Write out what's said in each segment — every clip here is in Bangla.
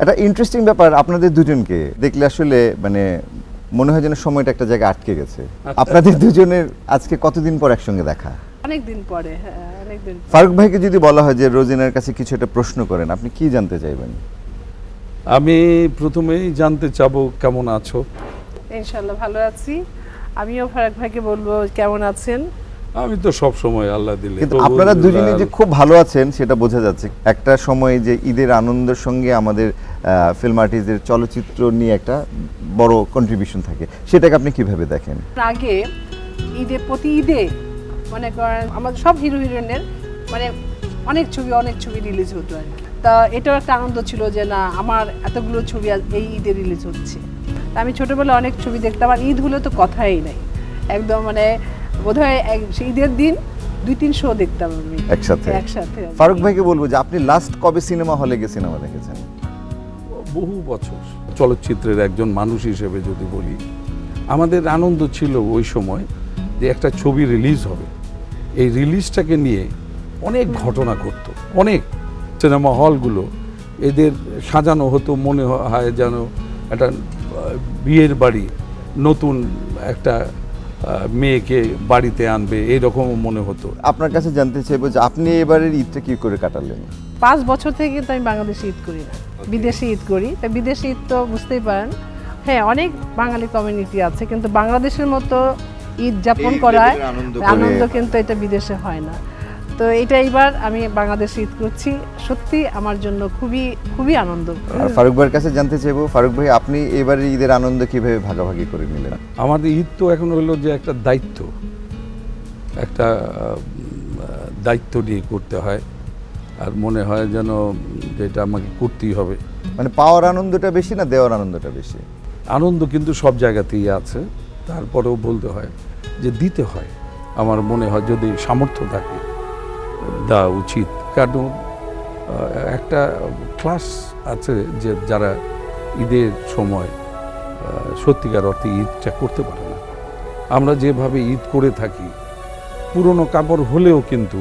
একটা ইন্টারেস্টিং ব্যাপার আপনাদের দুজনকে। দেখলে আসলে মানে মনে হয় যেন সময়টা একটা জায়গায় আটকে গেছে। আপনাদের দুজনের আজকে কতদিন পর একসঙ্গে দেখা? অনেক দিন পরে হ্যাঁ অনেক দিন ফারুক ভাইকে যদি বলা হয় যে রোজিনার কাছে কিছু একটা প্রশ্ন করেন আপনি কি জানতে চাইবেন? আমি প্রথমেই জানতে চাবো কেমন আছো? ইনশাল্লাহ ভালো আছি। আমিও ফারাক ভাইকে বলব কেমন আছেন। আমি তো সব সময় আল্লাহ দিলে কিন্তু আপনারা দুজনে যে খুব ভালো আছেন সেটা বোঝা যাচ্ছে। একটা সময় যে ঈদের আনন্দের সঙ্গে আমাদের ফিল্ম আর্টিস্টদের চলচ্চিত্র নিয়ে একটা বড় কন্ট্রিবিউশন থাকে। সেটাকে আপনি কীভাবে দেখেন? আগে ঈদে প্রতি ঈদে মনে করেন আমাদের সব হিরো হিরোইনের মানে অনেক ছবি অনেক ছবি রিলিজ হতো আর কি। তা এটাও একটা আনন্দ ছিল যে না আমার এতগুলো ছবি আজ এই ঈদে রিলিজ হচ্ছে। তা আমি ছোটোবেলায় অনেক ছবি দেখতাম আর ঈদগুলো তো কথাই নাই। একদম মানে বোধহয় সেই ঈদের দিন দুই তিন শো দেখতাম আমি। একসাথে? একসাথে। ফারুক ভাইকে বলব যে আপনি লাস্ট কবে সিনেমা হলে গিয়ে সিনেমা দেখেছেন? বহু বছর। চলচ্চিত্রের একজন মানুষ হিসেবে যদি বলি আমাদের আনন্দ ছিল ওই সময় যে একটা ছবি রিলিজ হবে। এই রিলিজটাকে নিয়ে অনেক ঘটনা ঘটতো। অনেক সিনেমা হলগুলো এদের সাজানো হতো মনে হয় যেন একটা বিয়ের বাড়ি নতুন একটা মেয়েকে বাড়িতে আনবে এরকম মনে হতো। আপনার কাছে জানতে চাইব যে আপনি এবারের ঈদটা কি করে কাটালেন? পাঁচ বছর থেকে কিন্তু আমি বাংলাদেশে ঈদ করি না। বিদেশে ঈদ করি। তা বিদেশে ঈদ তো বুঝতেই পারেন। হ্যাঁ অনেক বাঙালি কমিউনিটি আছে কিন্তু বাংলাদেশের মতো ঈদ যাপন করায় আনন্দ কিন্তু এটা বিদেশে হয় না। তো এটা এইবার আমি বাংলাদেশে ঈদ করছি। সত্যি আমার জন্য খুবই খুবই আনন্দ। আর ফারুক ভাইয়ের কাছে জানতে চাইব ফারুক ভাই আপনি এবারের ঈদের আনন্দ কীভাবে ভাগাভাগি করে নিলেন? আমাদের ঈদ তো এখন হলো যে একটা দায়িত্ব। একটা দায়িত্ব নিয়ে করতে হয়। আর মনে হয় যেন যেটা আমাকে করতেই হবে। মানে পাওয়ার আনন্দটা বেশি না দেওয়ার আনন্দটা বেশি? আনন্দ কিন্তু সব জায়গাতেই আছে। তারপরেও বলতে হয় যে দিতে হয়। আমার মনে হয় যদি সামর্থ্য থাকে। দেওয়া উচিত। কারণ একটা ক্লাস আছে যে যারা ঈদের সময় সত্যিকার অর্থে ঈদটা করতে পারে না। আমরা যেভাবে ঈদ করে থাকি, পুরনো কাপড় হলেও কিন্তু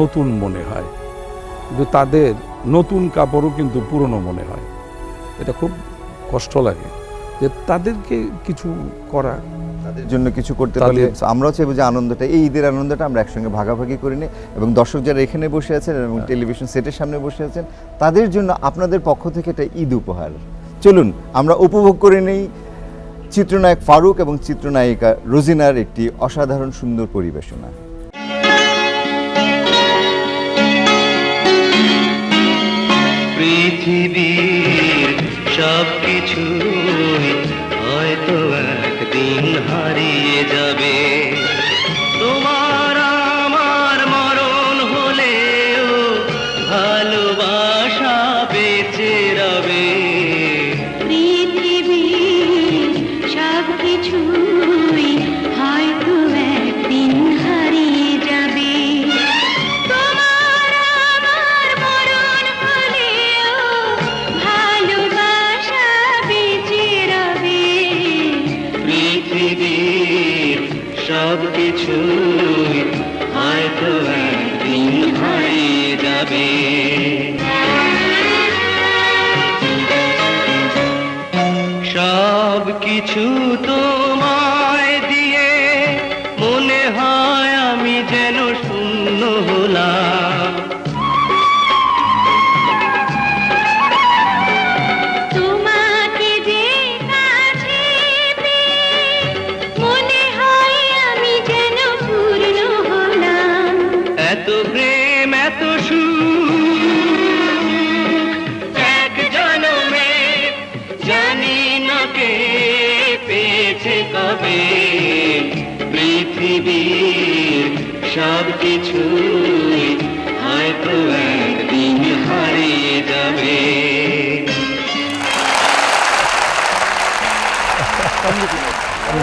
নতুন মনে হয়। কিন্তু তাদের নতুন কাপড়ও কিন্তু পুরনো মনে হয়। এটা খুব কষ্ট লাগে যে তাদেরকে কিছু করা জন্য কিছু করতে পারলে আমরাও চাইব যে আনন্দটা এই ঈদের আনন্দটা আমরা একসঙ্গে ভাগাভাগি করে নিই এবং দর্শক যারা এখানে বসে আছেন এবং টেলিভিশন সেটের সামনে বসে আছেন তাদের জন্য আপনাদের পক্ষ থেকে এটা ঈদ উপহার। চলুন আমরা উপভোগ করে নেই চিত্রনায়ক ফারুক এবং চিত্রনায়িকা রোজিনার একটি অসাধারণ সুন্দর পরিবেশনা। পৃথিবীর সব কিছু হয়তো একদিন হারিয়ে যাবে। পৃথিবীর সব কিছু হয়তো একদিন হয়ে যাবে। সব কিছু তোমায় হয়েছে কবে পৃথিবী সব কিছু হয়তো একদিন হারিয়ে যাবে Thank you.